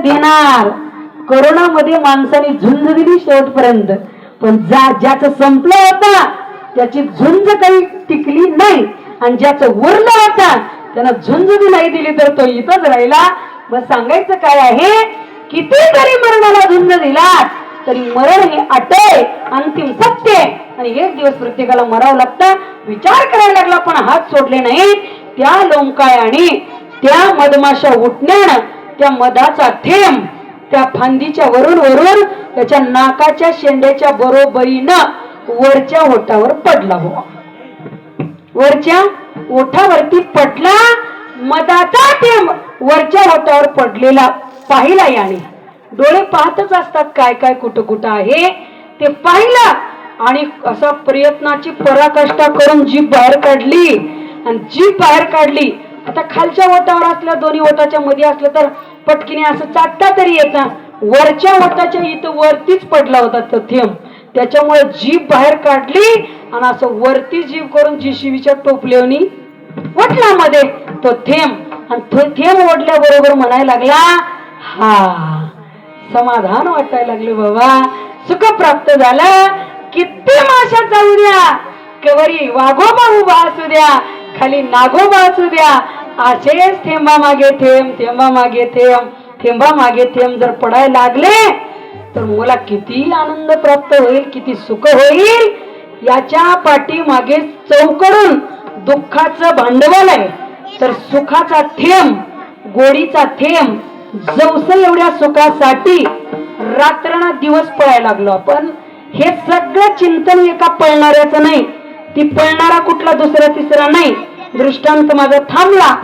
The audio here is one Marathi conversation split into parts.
देणार. कोरोनामध्ये माणसाने झुंज दिली शेवटपर्यंत. पण जा ज्याचं संपलं होता त्याची झुंज काही टिकली नाही. आणि ज्याचं उरलं होता त्यानं झुंज नाही दिली तर तो इथंच राहिला. मग सांगायचं काय आहे? किती जरी मरणाला झुंज दिला तरी मरण हे अटय अंतिम सत्य. आहे. आणि एक दिवस प्रत्येकाला मरावं लागतं. विचार करायला लागला पण हात सोडले नाहीत. त्या लोंकायाने त्या मधमाशा उठण्यानं त्या मधाचा थेंब त्या फांदीच्या वरून वरून त्याच्या नाकाच्या शेंड्याच्या बरोबरीनं वरच्या ओठावर पडला हो. वरच्या ओठावरती पडला मधाचा थेंब वरच्या ओठावर पडलेला पाहिला याने. डोळे पाहतच असतात काय काय कुठं कुठं आहे ते पाहिलं आणि असा प्रयत्नाची पराकाष्ठा करून जीभ बाहेर काढली. आणि जीभ बाहेर काढली आता खालच्या ओटावर असल्या दोन्ही ओटाच्या मध्ये असलं तर पटकीने असं चाटता तरी येतं वरच्या ओटाच्या इथं वरतीच पडला होता तो थेंब. त्याच्यामुळे जीभ बाहेर काढली आणि असं वरती जीभ करून जीशिबीच्या टोपल्यावनी वटला मध्ये तो थेंब. आणि तो थेंब ओढल्याबरोबर म्हणायला लागला हा समाधान वाटायला लागले बाबा. सुख प्राप्त झालं. किती माशा जाऊ द्या कवरी वाघोबा उभा असू द्या. खाली नागोबा असू द्या. असेच थेंबा मागे थेंब थेंबा मागे थेंब थेंबा मागे थेंब जर पडायला लागले तर मला किती आनंद प्राप्त होईल किती सुख होईल? याच्या पाठीमागे चौकडून दुःखाचं भांडवल आहे. तर सुखाचा थेंब गोडीचा थेंब जवस एवढ्या सुखासाठी रात्रना दिवस पळायला लागलो आपण. हे सगळं चिंतन एका पळणाऱ्याचं नाही ती पळणारा कुठला दुसरा तिसरा नाही. दृष्टांत माझा थांबला.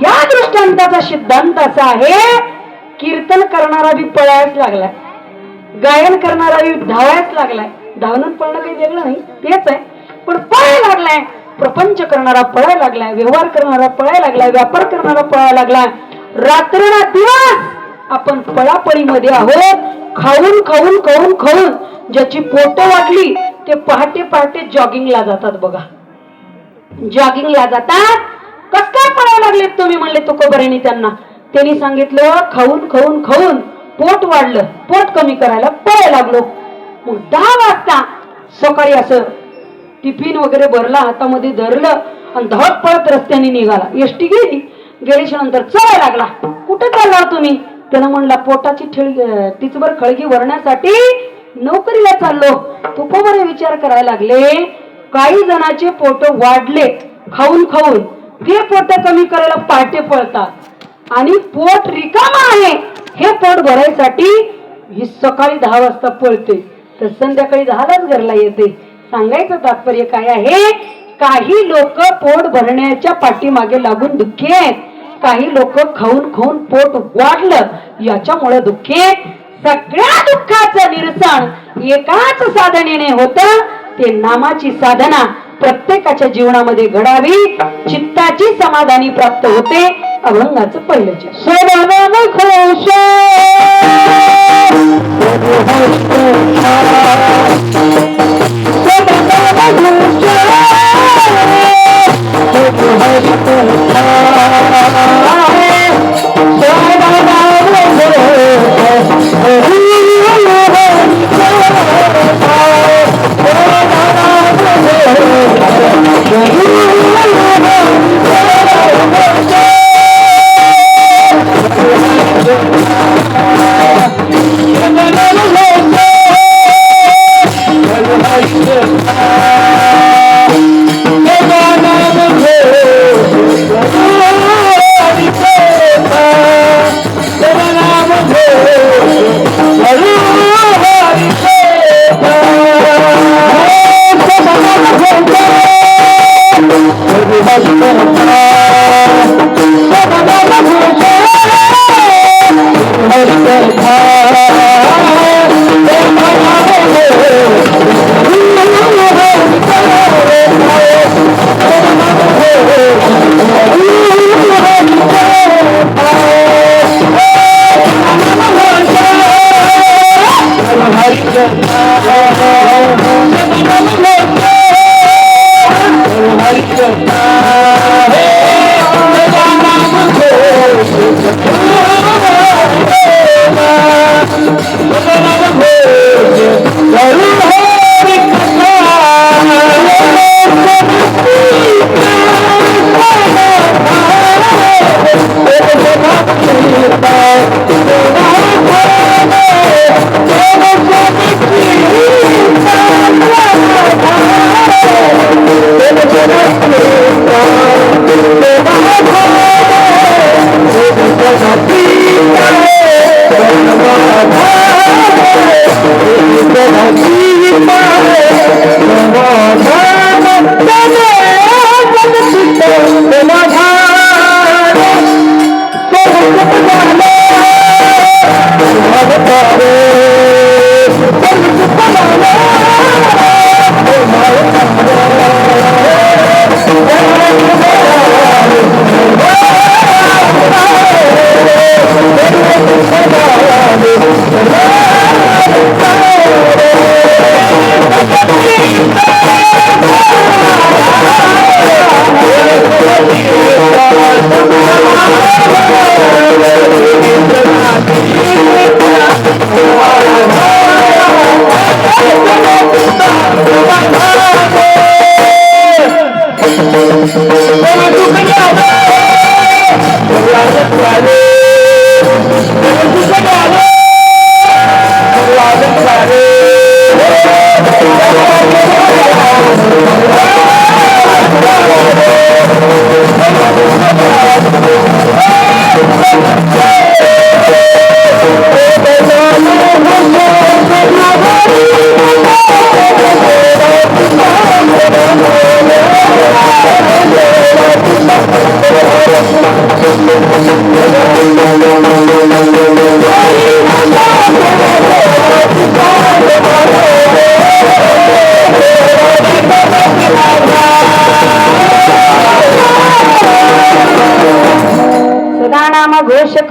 या दृष्टांताचा सिद्धांत असा आहे कीर्तन करणारा बी पळायच लागलाय. गायन करणारा बी धावायच लागलाय. धावणं पळणं काही वेगळं नाही तेच आहे. पण पळायला लागलाय. प्रपंच करणारा पळायला लागलाय व्यवहार करणारा पळायला लागलाय व्यापार करणारा पळायला लागलाय. रात्र दिवस आपण पळापळीमध्ये आहोत. खाऊन खाऊन खाऊन खाऊन ज्याची पोट वाटली ते पहाटे पहाटे जॉगिंगला जातात बघा. जॉगिंगला जातात. कस काय पळायला लागलेत तुम्ही म्हणले तुकोबरेनी त्यांना. त्यांनी सांगितलं खाऊन खाऊन खाऊन पोट वाढलं. पोट कमी करायला पळायला लागलो. मग दहा वाजता सकाळी असं टिफिन वगैरे भरला हातामध्ये धरलं आणि धावत पळत रस्त्याने निघाला. एसटी गेली. गेल्याच्यानंतर चढायला लागला. कुठं चालला तुम्ही? त्यानं म्हणला पोटाची ठेळी तिचभर खळगी भरण्यासाठी नोकरीला चाललो. तुकोबरे विचार करायला लागले काही जणांचे पोट वाढले खाऊन खाऊन. ते पोट कमी करायला पाटे पळतात. आणि पोट रिकामा आहे हे पोट भरायसाठी ही सकाळी दहा वाजता पळते. तर संध्याकाळी दहालाच घरला येते. सांगायचं तात्पर्य काय आहे? काही लोक पोट भरण्याच्या पाठीमागे लागून दुःखी आहेत. काही लोक खाऊन खाऊन पोट वाढलं. याच्यामुळे दुःखे सगळ्या दुःखाचं निरसन एकाच साधनेने होत. ते नामाची साधना प्रत्येकाच्या जीवनामध्ये घडावी चित्ताची समाधानी प्राप्त होते. अभंगाचं पहिलं सोनाम खुश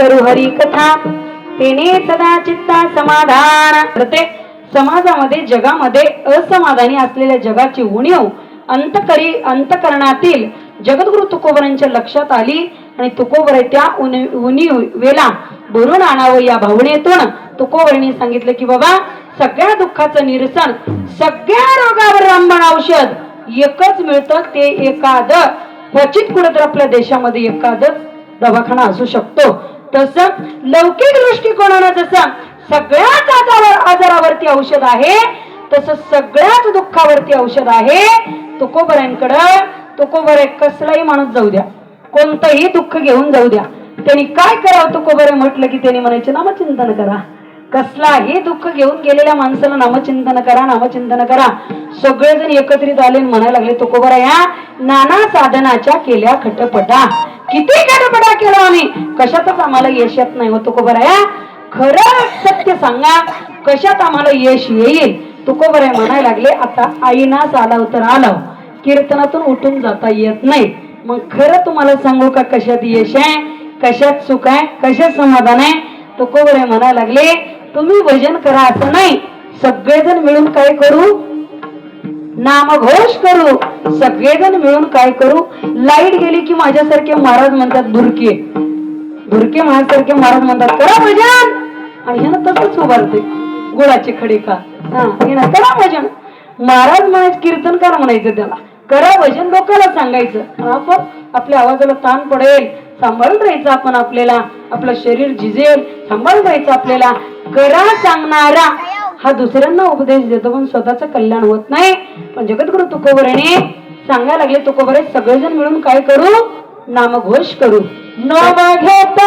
करू हरी कथा. तेने सदा चित्ता समाधान प्रत्येक समाजामध्ये जगामध्ये असमाधानी असलेल्या जगाची उणीव अंतकरी अंतकरणातील जगद्गुरु तुकोबरांच्या लक्षात आली आणि तुकोबर त्या उणीवेला भरून आणावं या भावनेतून तुकोबरांनी सांगितलं की बाबा सगळ्या दुःखाचं निरसन सगळ्या रोगावर रामबाण औषध एकच मिळतं ते एखाद क्वचित कुठेतरी आपल्या देशामध्ये एखादच दवाखाना असू शकतो. तसं लौकिक दृष्टिकोनानं जसं सगळ्याच आजारावर आजारावरती औषध आहे तसं सगळ्याच दुःखावरती औषध आहे तुकोबऱ्यांकडं तुकोबरे कसलाही माणूस जाऊ द्या. कोणतंही दुःख घेऊन जाऊ द्या. त्यांनी काय करावं तुकोबरे म्हटलं की त्यांनी म्हणायचे नामचिंतन करा. कसलाही दुःख घेऊन गेलेल्या माणसाला नामचिंतन करा नामचिंतन करा. सगळेजण एकत्रित आले म्हणायला लागले तुकोबरा या नाना साधनाच्या केल्या खटपटा. किती खटपटा केला आम्ही? कशातच आम्हाला यश येत नाही हो तुकोबरा या. खरं सत्य सांगा कशात आम्हाला यश येईल? तुकोबरा म्हणायला लागले आता आईनाच आला. तर आलाव कीर्तनातून उठून जाता येत नाही. मग खरं तुम्हाला सांगू का कशात यश आहे? कशात सुख आहे? कशात समाधान आहे? तुकोबरे म्हणायला लागले तुम्ही भजन करा असं नाही. सगळेजण मिळून काय करू? नामघोष करू. सगळेजण मिळून काय करू? लाइट गेली की माझ्यासारखे महाराज म्हणतात धुरके धुरके माझ्यासारखे महाराज म्हणतात करा भजन. आणि ह्यानं तसंच उभारते. गुळाचे खडे का? हा हिनं करा भजन. महाराज म्हणायचं कीर्तनकार म्हणायचं त्याला. करा भजन लोकांना सांगायचं. आपण आपल्या आवाजाला ताण पडेल. सांभाळून राहायचं आपण आपल्याला. आपलं शरीर झिजेल. सांभाळून राहायचं आपल्याला. करा सांगणारा हा दुसऱ्यांना उपदेश देतो पण स्वतःचं कल्याण होत नाही. पण जगद्गुरु तुकोबरेने सांगायला लागले तुकोबरे सगळेजण मिळून काय करू? नामघोष करू. नम घेत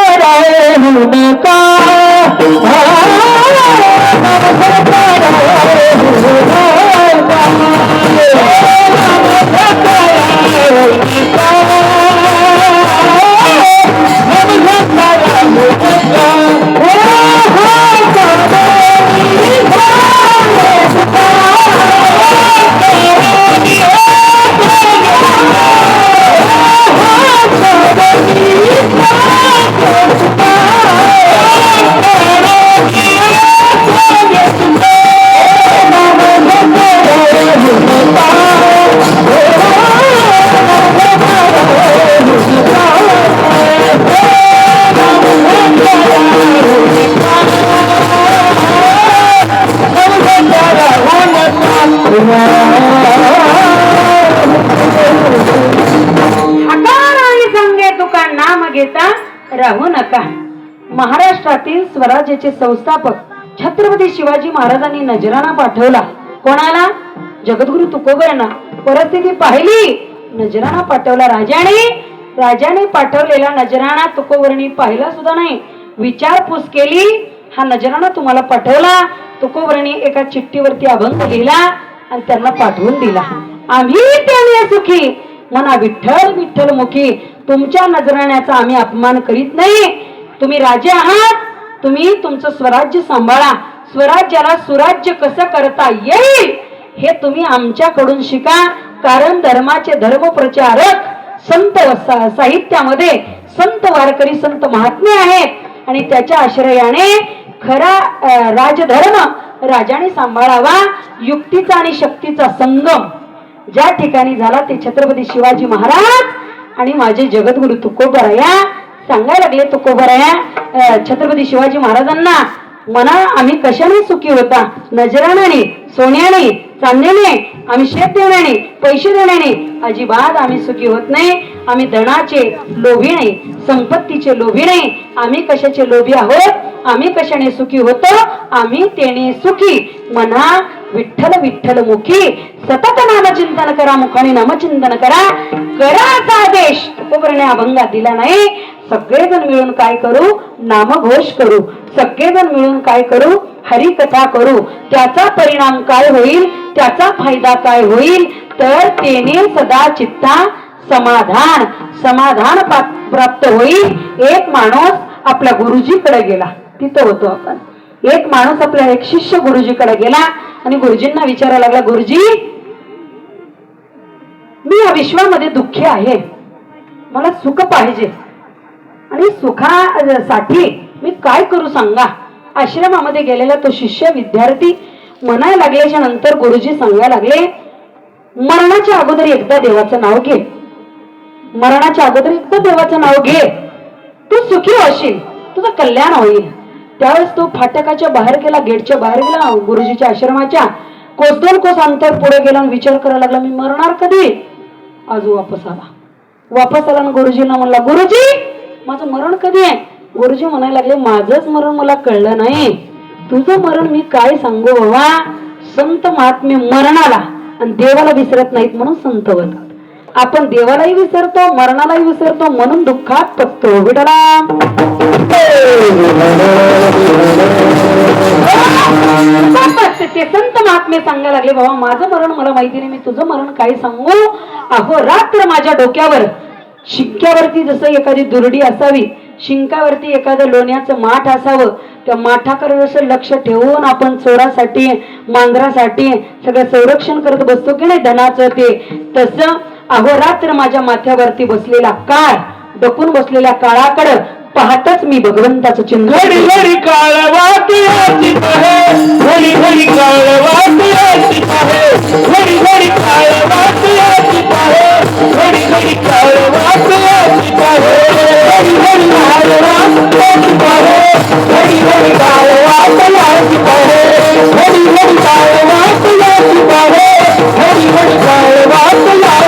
महाराष्ट्रातील स्वराज्याचे संस्थापक छत्रपती शिवाजी महाराजांनी नजराणा पाठवला. कोणाला? जगद्गुरु तुकोबरांना परिस्थिती पाहिली. नजराणा पाठवला राजाने. राजाने पाठवलेला नजराणा तुकोबरणी पाहिला सुद्धा नाही. विचारपूस केली. हा नजराणा तुम्हाला पाठवला. तुकोबरणी एका चिठ्ठीवरती अभंग लिहिला आणि त्यांना पाठवून दिला. आम्ही त्याने सुखी. म्हणा विठ्ठल विठ्ठल मुखी. तुमच्या नजराण्याचा आम्ही अपमान करीत नाही. तुम्ही राजे आहात. तुम्ही तुमचं स्वराज्य सांभाळा. स्वराज्याला सुराज्य कसं करता येईल हे तुम्ही आमच्याकडून शिका. कारण धर्माचे धर्मप्रचारक संत सा- साहित्यामध्ये संत वारकरी संत महात्मे आहेत. आणि त्याच्या आश्रयाने खरा राजधर्म राजाने सांभाळावा युक्तीचा आणि शक्तीचा संगम. ज्या ठिकाणी झाला ते छत्रपती शिवाजी महाराज आणि माझे जगद्गुरु तुकोबराया. सांगायला लागले तुकोबराया छत्रपती शिवाजी महाराजांना म्हणा आम्ही कशाने सुखी होता? नजराणाने सोन्याने चांदीने आम्ही शेत देण्याने पैसे देण्याने अजिबात आम्ही सुखी होत नाही. आम्ही धनाचे लोभी नाही संपत्तीचे लोभी नाही आम्ही कशाचे लोभी आहोत? आम्ही कशाने सुखी होतो? आम्ही त्याने सुखी. म्हणा विठ्ठल विठ्ठल मुखी सतत नामचिंतन करा मुखाने नामचिंतन करा. कराचा आदेश उपकरणे अभंगात दिला नाही. सगळेजण मिळून काय करू? नामघोष करू. सगळेजण मिळून काय करू? हरिकथा करू. त्याचा परिणाम काय होईल? त्याचा फायदा काय होईल? तर तेने सदा चित्ता समाधान समाधान प्राप्त होईल. एक माणूस आपल्या गुरुजीकडे गेला. तिथं होतो आपण. एक माणूस आपला एक शिष्य गुरुजीकडे गेला. आणि गुरुजींना विचारायला लागला गुरुजी मी या विश्वामध्ये दुःखी आहे. मला सुख पाहिजे. आणि सुखासाठी मी काय करू सांगा? आश्रमामध्ये गेलेला तो शिष्य विद्यार्थी म्हणायला लागल्याच्या नंतर गुरुजी सांगायला लागले मरणाच्या अगोदर एकदा देवाचं नाव घे. मरणाच्या अगोदर एकदा देवाचं नाव घे. तू सुखी होशील तुझं कल्याण होईल. त्यावेळेस तो फाटकाच्या बाहेर गेला गेटच्या बाहेर गेला गुरुजीच्या आश्रमाच्या. कोस दोन कोस अंतर पुढे गेला आणि विचार करायला लागला मी मरणार कधी? आज वापस आला. वापस आला? आणि गुरुजींना म्हणला गुरुजी माझं मरण कधी आहे? गुरुजी म्हणायला लागले माझंच मरण मला कळलं नाही. तुझं मरण मी काय सांगू बाबा? संत महात्मे मरणाला आणि देवाला विसरत नाहीत म्हणून संत बनला. आपण देवालाही विसरतो मरणालाही विसरतो म्हणून दुःखात पसतो विठला ते संत महात्मे सांगायला लागले बाबा माझं मरण मला माहिती नाही मी तुझं मरण काय सांगू? अहो रात्र माझ्या डोक्यावर. शिक्क्यावरती जसं एखादी दुर्डी असावी शिंकावरती एखादं लोण्याचं माठ असावं त्या माठाकडे जसं लक्ष ठेवून आपण चोरासाठी मांजरासाठी सगळं संरक्षण करत बसतो की नाही धनाचं ते तसं अहोरात्र माझ्या माथ्यावरती बसलेला काळ डकून बसलेल्या काळाकडं पाहतच मी भगवंताचं चिन्ह घडी घडी काळ वाटी आहे घडी घडी काळ वाटी आहे घडी घडी काळ वाटी आहे घडी घडी काळ वाटी आती आहे घडी घडी काळ वाटी आती आहे घडी घडी काळ वाटी आती आहे घडी घडी काळ वाटी आती आहे घडी घडी काळ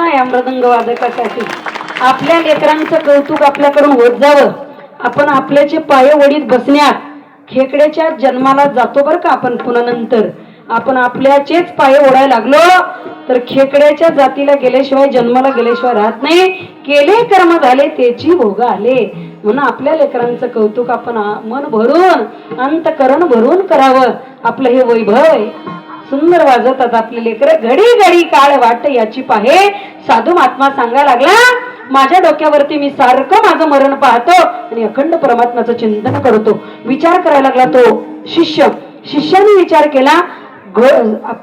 आहे या मृदंग वादकासाठी आपल्या लेकरांचं कौतुक आपल्याकडून होत जावं. आपण आपल्याचे पाय वडीत बसण्यात खेकड्याच्या जन्माला जातो बरं का आपण पुन्हा नंतर. आपण आपल्याचेच पाय ओढायला लागलो तर खेकड्याच्या जातीला गेल्याशिवाय जन्माला गेल्याशिवाय राहत नाही. केले कर्म झाले त्याची भोग आले. म्हणून आपल्या लेकरांचं कौतुक आपण मन भरून अंतकरण भरून करावं. आपलं हे वैभव आहे. सुंदर वाजवतात आपले लेकर. घडी घडी काळ वाट याची पाहे. साधू महात्मा सांगा लागला माझ्या डोक्यावरती मी सारखं माझं मरण पाहतो आणि अखंड परमात्म्याचं चिंतन करतो. विचार करायला लागला तो शिष्य शिष्याने विचार केला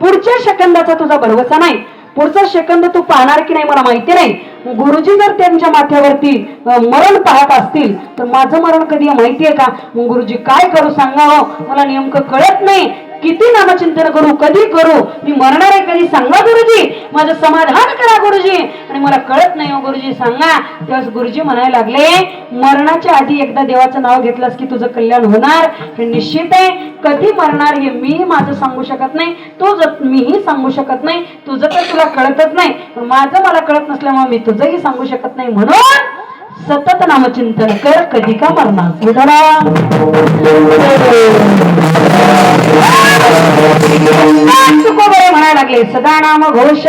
पुढच्या शकंदाचा तुझा भरवसा नाही. पुढचा सेकंद तू पाहणार की नाही मला माहिती नाही. गुरुजी जर त्यांच्या माथ्यावरती मरण पाहत असतील तर माझं मरण कधी आहे माहितीये का? गुरुजी काय करू सांगावं? मला नेमकं कळत नाही. किती नामचिंतन करू कधी करू? मी मरणार आहे कधी? सांगा गुरुजी. माझं समाधान करा गुरुजी. आणि मला कळत नाही हो गुरुजी सांगा. तेव्हा गुरुजी म्हणायला लागले मरणाच्या आधी एकदा देवाचं नाव घेतलंस की तुझं कल्याण होणार? हे निश्चित आहे. कधी मरणार हे मी माझं सांगू शकत नाही. तो जर मीही सांगू शकत नाही तुझं तर तुला कळतच नाही. पण माझं मला कळत नसल्यामुळे मी तुझंही सांगू शकत नाही म्हणून सतत नामचिंतन कर कधी का मरणार. सदा नाम घोष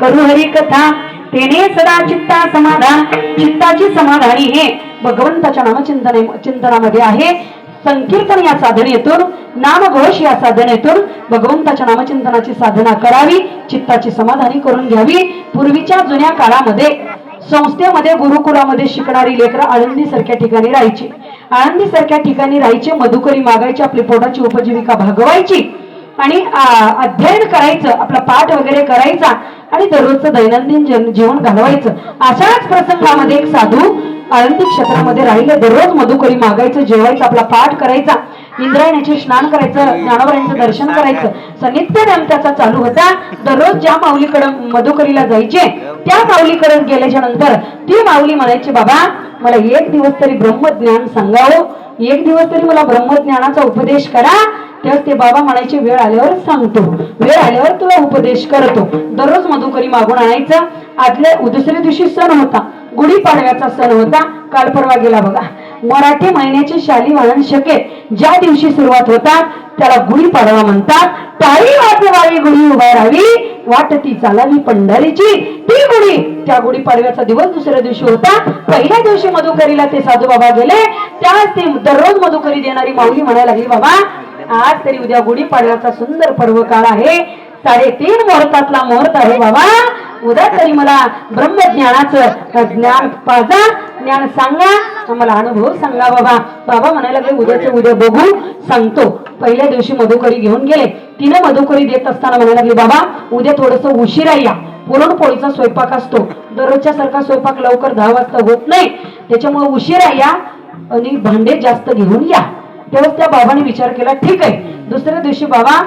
करू हरी कथा. तेने सदा चित्ता समाधान चित्ताची समाधानी हे. भगवंताच्या नामचिंतने चिंतनामध्ये आहे. संकीर्तन या साधनेतून नामघोष या साधनेतून भगवंताच्या नामचिंतनाची साधना करावी चित्ताची समाधानी करून घ्यावी. पूर्वीच्या जुन्या काळामध्ये संस्थेमध्ये गुरुकुलामध्ये शिकणारी लेकरं आळंदी सारख्या ठिकाणी राहायची. आळंदी सारख्या ठिकाणी राहायचे मधुकरी मागायची आपली पोटाची उपजीविका भागवायची. आणि अध्ययन करायचं आपला पाठ वगैरे करायचा आणि दररोजचं दैनंदिन जन- जीवन घालवायचं. अशाच प्रसंगामध्ये एक साधू आळंदी क्षेत्रामध्ये राहिले. दररोज मधुकरी मागायचं जेवायचं आपला पाठ करायचा इंद्रायणाचे स्नान करायचं ज्ञानोबरांचं दर्शन करायचं. सनित्य नेम त्याचा चालू होता. दररोज ज्या माऊलीकडे मधुकरीला जायचे त्या माऊलीकडे गेल्याच्यानंतर ती माऊली म्हणायची बाबा मला एक दिवस तरी ब्रह्मज्ञान सांगावं. एक दिवस तरी मला ब्रह्मज्ञानाचा उपदेश करा. तेव्हा ते बाबा म्हणायचे वेळ आल्यावर सांगतो. वेळ आल्यावर तुला उपदेश करतो. दररोज मधुकरी मागून आणायचा. आदल्या दुसऱ्या दिवशी सण होता. गुढीपाडव्याचा सण होता. काल परवा गेला बघा. मराठी महिन्याची शाली वाहन शके. ज्या दिवशी सुरुवात होतात त्याला गुढीपाडवा म्हणतात. टाळी वाजवावी गुढी उभा राहावी. वाटती चालावी पंढरीची. ती गुढी. त्या गुढीपाडव्याचा दिवस दुसऱ्या दिवशी होता. पहिल्या दिवशी मधुकरीला ते साधू बाबा गेले. त्याच ते दररोज मधुकरी देणारी माऊली म्हणायला लागली बाबा आज तरी उद्या गुढीपाडव्याचा सुंदर पर्व काळ आहे. साडेतीन मुहूर्तातला मुहूर्त आहे बाबा. उद्या तरी मला ब्रह्मज्ञानाचं ज्ञान पाजा ज्ञान सांगा मला अनुभव सांगा बाबा. बाबा म्हणायला लागले उद्याचं उद्या बघू सांगतो. पहिल्या दिवशी मधुकरी घेऊन गेले. तिने मधुकरी देत असताना म्हणायला लागली बाबा उद्या थोडस उशिरा या. पुरणपोळीचा स्वयंपाक असतो. दररोजच्या सारखा स्वयंपाक लवकर दहा वाजता होत नाही. त्याच्यामुळे उशिरा या आणि भांडे जास्त घेऊन या. तेव्हा त्या बाबाने विचार केला ठीक आहे. दुसऱ्या दिवशी बाबा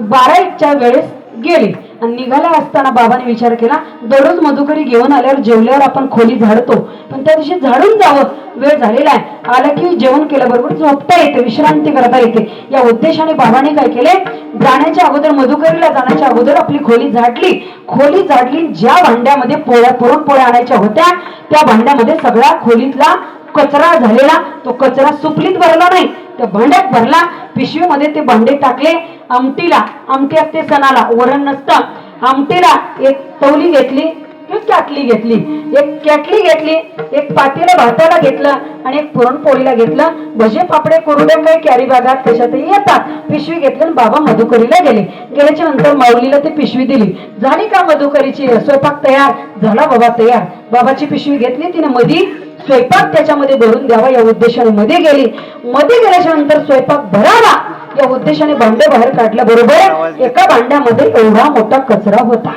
बारा एकच्या वेळेस गेले. आणि निघाल्या असताना बाबाने विचार केला दररोज मधुकरी घेऊन आल्यावर जेवल्यावर आपण खोली झाडतो. पण त्या दिवशी झाडून जावं वेळ झालेला आहे. आलं की जेवण केल्याबरोबर झोपता येते विश्रांती करता येते. या उद्देशाने बाबाने काय केले? जाण्याच्या अगोदर मधुकरीला जाण्याच्या अगोदर आपली खोली झाडली. खोली झाडली ज्या भांड्यामध्ये पोळ्या पुरणपोळ्या आणायच्या होत्या त्या भांड्यामध्ये सगळा खोलीतला कचरा झालेला तो कचरा सुपलीत भरला नाही. त्या भांड्यात भरला पिशवीमध्ये ते भांडे टाकले आमटीला आमटी असते सणाला वरण नसतं. आमटीला एक तवली घेतली एक कॅटली घेतली एक कॅटली घेतली एक पातेलं भाताला घेतलं आणि एक पुरणपोळीला घेतलं. भजे पापडे कुरडे काही कॅरी बागात कशातही येतात. पिशवी घेतली आणि बाबा मधुकरीला गेले. गेल्याच्यानंतर माऊलीला ती पिशवी दिली. झाली का मधुकरीची? स्वयंपाक तयार. झाला बाबा तयार. बाबाची पिशवी घेतली तिने मधी स्वयंपाक त्याच्यामध्ये भरून द्यावा या उद्देशाने मध्ये गेली. मध्ये गेल्याच्यानंतर स्वयंपाक भरावा या उद्देशाने भांडे बाहेर काढल्याबरोबर एका भांड्यामध्ये एवढा मोठा कचरा होता.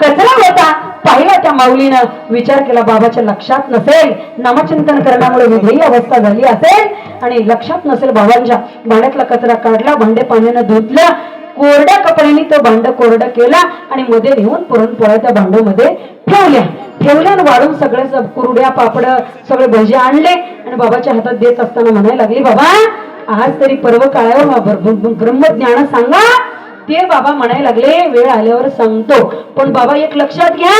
कचरा होता पाहिला त्या माऊलीनं विचार केला बाबाच्या लक्षात नसेल नामचिंतन करण्यामुळे विधेयी अवस्था झाली असेल आणि लक्षात नसेल बाबांच्या. भांड्यातला कचरा काढला भांडे पाण्यानं धुतलं कोरड्या कपड्याने तो भांड कोरडं केला आणि मध्ये नेऊन पुरणपोळ्या त्या भांड्यामध्ये ठेवल्या. ठेवल्या आणि वाढून सगळे कुरड्या पापड सगळे भजे आणले आणि बाबाच्या हातात देत असताना म्हणायला लागली बाबा आज तरी पर्व काळावर ब्रह्मज्ञान सांगा. ते बाबा म्हणायला लागले वेळ आल्यावर सांगतो. पण बाबा एक लक्षात घ्या.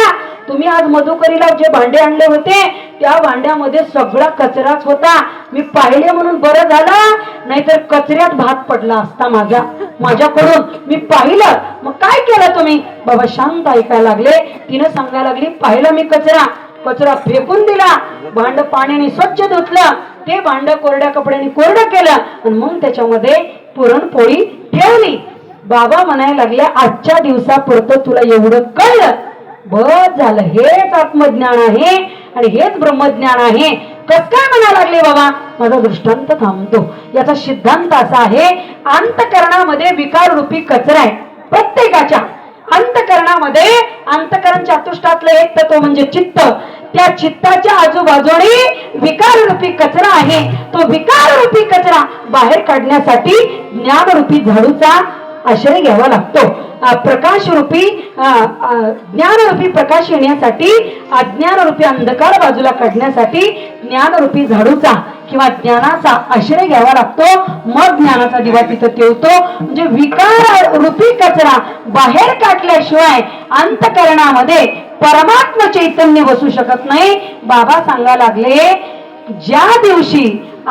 तुम्ही आज मधुकरीला जे भांडे आणले होते त्या भांड्यामध्ये सगळा कचराच होता. मी पाहिले म्हणून बरं झालं नाहीतर कचऱ्यात भात पडला असता माझ्या माझ्याकडून. मी पाहिलं. मग काय केलं तुम्ही? बाबा शांत ऐकायला लागले. तिनं सांगायला लागली पाहिलं मी कचरा. कचरा फेकून दिला. भांड पाण्याने स्वच्छ धुतलं. ते भांड कोरड्या कपड्याने कोरडं केलं. आणि मग त्याच्यामध्ये पुरणपोळी ठेवली. बाबा म्हणायला लागल्या आजच्या दिवसापुरतं तुला एवढं कळलं. बस झालं. हेच आत्मज्ञान आहे आणि हेच ब्रह्मज्ञान आहे. कस काय म्हणा लागले बाबा? माझा दृष्टांत थांबतो. याचा सिद्धांत असा आहे अंतकरणामध्ये विकार रूपी कचरा आहे. प्रत्येकाच्या अंतकरणामध्ये अंतकरण चातुष्टातलं एक तत्व म्हणजे चित्त. त्या चित्ताच्या आजूबाजूने विकार रूपी कचरा आहे. तो विकार रूपी कचरा बाहेर काढण्यासाठी ज्ञान रूपी झाडूचा आश्रय घ्यावा लागतो. प्रकाश रूपी ज्ञानरूपी प्रकाश येण्यासाठी अज्ञानरूपी अंधकार बाजूला काढण्यासाठी ज्ञानरूपी झाडूचा किंवा ज्ञानाचा आश्रय घ्यावा लागतो. मग ज्ञानाचा दिवा तिथं ठेवतो म्हणजे विकार रूपी कचरा बाहेर काढल्याशिवाय अंतकरणामध्ये परमात्म चैतन्य बसू शकत नाही. बाबा सांगा लागले ज्या दिवशी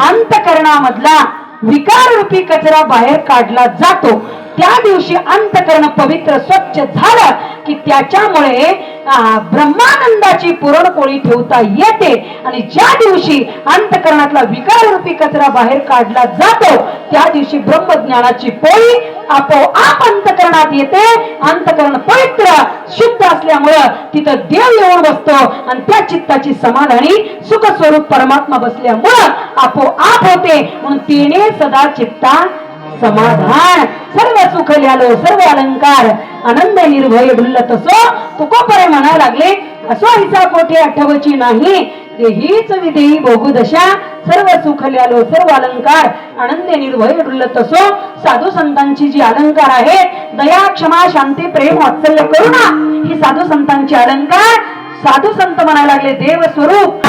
अंतकरणामधला विकार रूपी कचरा बाहेर काढला जातो त्या दिवशी अंतकरण पवित्र स्वच्छ झालं की त्याच्यामुळे ब्रह्मानंदाची पुरणपोळी ठेवता येते. आणि ज्या दिवशी अंतकरणातला विकार रूपी कचरा बाहेर काढला जातो त्या दिवशी ब्रह्मज्ञानाची पोळी आपोआप अंतकरणात येते. अंतकरण पवित्र शुद्ध असल्यामुळं तिथं देव येऊन बसतो आणि त्या चित्ताची समाधानी सुखस्वरूप परमात्मा बसल्यामुळं आपोआप होते. म्हणून तिने सदा चित्ता समाधान सर्व सुख ल्यालो सर्व अलंकार आनंद निर्भय भुल्ल तसो तुकोपरे म्हणायला लागले असो हिचा कोठे आठवची नाही. ते हीच विधेयी भोगू दशा सर्व सुख ल्यालो सर्व अलंकार आनंद निर्भय डुल्लत असो. साधू संतांची जी अलंकार आहे दया क्षमा शांती प्रेम वात्सल्य करुणा ही साधू संतांची अलंकार साधू संत म्हणायला लागले देव स्वरूप.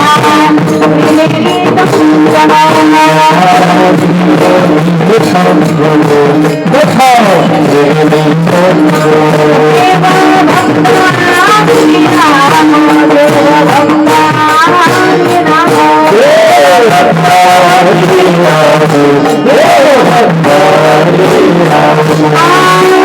Ah